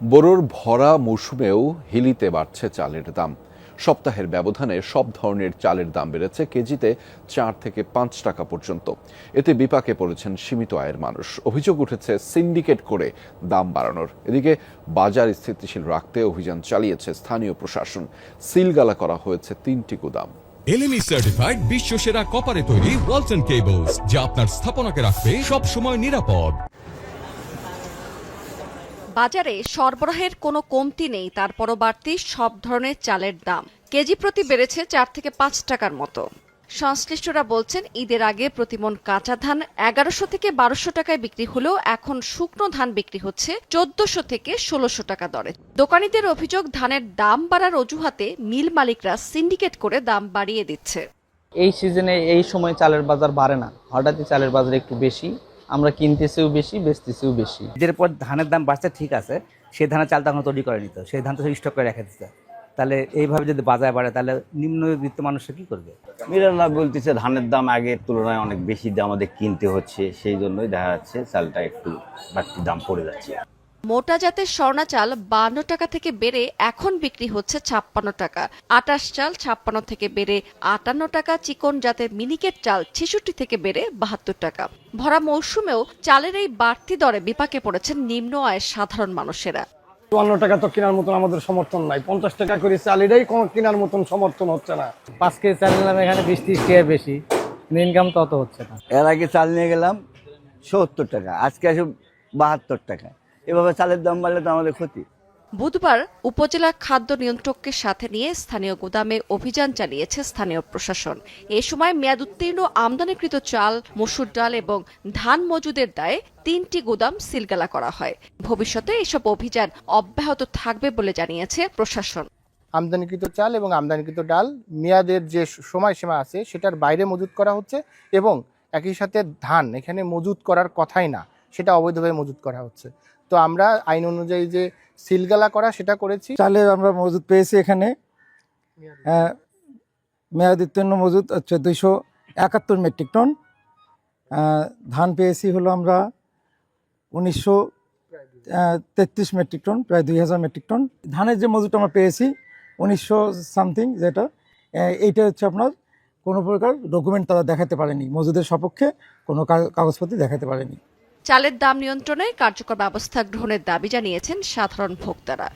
বোরোর ভরা মৌসুমেও হিলিতে বাড়ছে চালের দাম। সপ্তাহের ব্যবধানে সব ধরনের চালের দাম বেড়েছে কেজিতে চার থেকে পাঁচ টাকা পর্যন্ত। এতে বিপাকে পড়েছেন সীমিত আয়ের মানুষ। অভিযোগ উঠেছে, সিন্ডিকেট করে দাম বাড়ানোর। এদিকে বাজার স্থিতিশীল রাখতে অভিযান চালিয়েছে স্থানীয় প্রশাসন। সিলগালা করা হয়েছে তিনটি গুদাম। এলএমই সার্টিফাইড বিশ্ব সেরা কপারে তৈরি ওয়ালটন কেবলস যা আপনার স্থাপনাকে রাখবে সব সময় নিরাপদ। বাজারে সরবরাহের কোনো কমতি নেই, তারপরও বাড়তি সব ধরনের চালের দাম। কেজি প্রতি বেড়েছে চার থেকে পাঁচ টাকার মতো। সংশ্লিষ্টরা বলছেন, ঈদের আগে প্রতিমন কাঁচা ধান এগারোশো থেকে বারোশো টাকায় বিক্রি হলেও এখন শুকনো ধান বিক্রি হচ্ছে চোদ্দশো থেকে ষোলোশো টাকা দরে। দোকানীদের অভিযোগ, ধানের দাম বাড়ার অজুহাতে মিল মালিকরা সিন্ডিকেট করে দাম বাড়িয়ে দিচ্ছে। এই সিজনে এই সময় চালের বাজার বাড়ে না। হঠাৎই চালের বাজার একটু বেশি আমরা কিনতেছিও বেশি বেচতেছিও বেশি। ঈদের পর ধানের দাম বাড়ছে ঠিক আছে। সেই ধানের চাল তখন তৈরি করে নিত সেই ধান তো স্টক করে রেখে দিতে তাহলে এইভাবে যদি বাজার বাড়ে তাহলে নিম্নবিত্ত মানুষরা কি করবে? মিরাল্লাহ বলতেছে ধানের দাম আগের তুলনায় অনেক বেশি দাম আমাদের কিনতে হচ্ছে। সেই জন্যই দেখা যাচ্ছে চালটা একটু বাড়তি দাম পড়ে যাচ্ছে। মোটা জাতের স্বর্ণা চাল বান্ন টাকা থেকে বেড়ে এখন বিক্রি হচ্ছে ছাপ্পান্ন টাকা। আটাশ চাল ছাপ্পান্ন থেকে বেড়ে আটান্ন টাকা চিকন জাতের মিনিকেট চাল ছেষট্টি থেকে বেড়ে বাহাত্তর টাকা। ভরা মৌসুমেও চালের এই বাড়তি দরে বিপাকে পড়েছেন নিম্ন আয়ের সাধারণ মানুষেরা। চুয়ান্ন টাকা তো কেনার মতন আমাদের সমর্থন নাই। পঞ্চাশ টাকা করে চালেরাই কোনো কেনার মতন সমর্থন হচ্ছে না। পাঁচ কেজি চাল নিলাম এখানে বিশ ত্রিশ টাকা বেশি। ইনকাম তত হচ্ছে না। এর আগে চাল নিয়ে গেলাম সত্তর টাকা আজকে আসে বাহাত্তর টাকা। এভাবে চালের দাম বাড়লে তো আমাদের ক্ষতি। বুধবার উপজেলা খাদ্য নিয়ন্ত্রককে সাথে নিয়ে স্থানীয় গুদামে অভিযান চালিয়েছে স্থানীয় প্রশাসন। এ সময় মেয়াদ উত্তীর্ণ আমদানিকৃত চাল মসুর ডাল এবং ধান মজুদের দায়ে তিনটি গুদাম সিলগালা করা হয়। ভবিষ্যতে এসব অভিযান অব্যাহত থাকবে বলে জানিয়েছে প্রশাসন। আমদানিকৃত চাল এবং আমদানিকৃত ডাল মেয়াদের যে সময়সীমা আছে সেটার বাইরে মজুত করা হচ্ছে এবং একই সাথে ধান এখানে মজুত করার কথাই না। সেটা অবৈধভাবে মজুত করা হচ্ছে। তো আমরা আইন অনুযায়ী যে সিলগালা করা সেটা করেছি। চালে আমরা মজুদ পেয়েছি এখানে। আহ, মেয়াদ উত্তীর্ণ মজুদ চোদ্দোশো একাত্তর মেট্রিক টন। ধান পেয়েছি হলো আমরা উনিশশো তেত্রিশ মেট্রিক টন প্রায় দুই হাজার মেট্রিক টন। ধানের যে মজুদ আমরা পেয়েছি উনিশশো সামথিং যেটা এইটা হচ্ছে আপনার কোনো প্রকার ডকুমেন্ট তারা দেখাতে পারেনি। মজুদের সপক্ষে কোনো কাগজপত্র দেখাতে পারেনি। চালের দাম নিয়ন্ত্রণে কার্যকর ব্যবস্থা গ্রহণের দাবি জানিয়েছেন সাধারণ ভোক্তারা।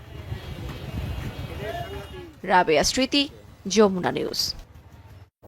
রাবেয়া স্মৃতি যমুনা নিউজ।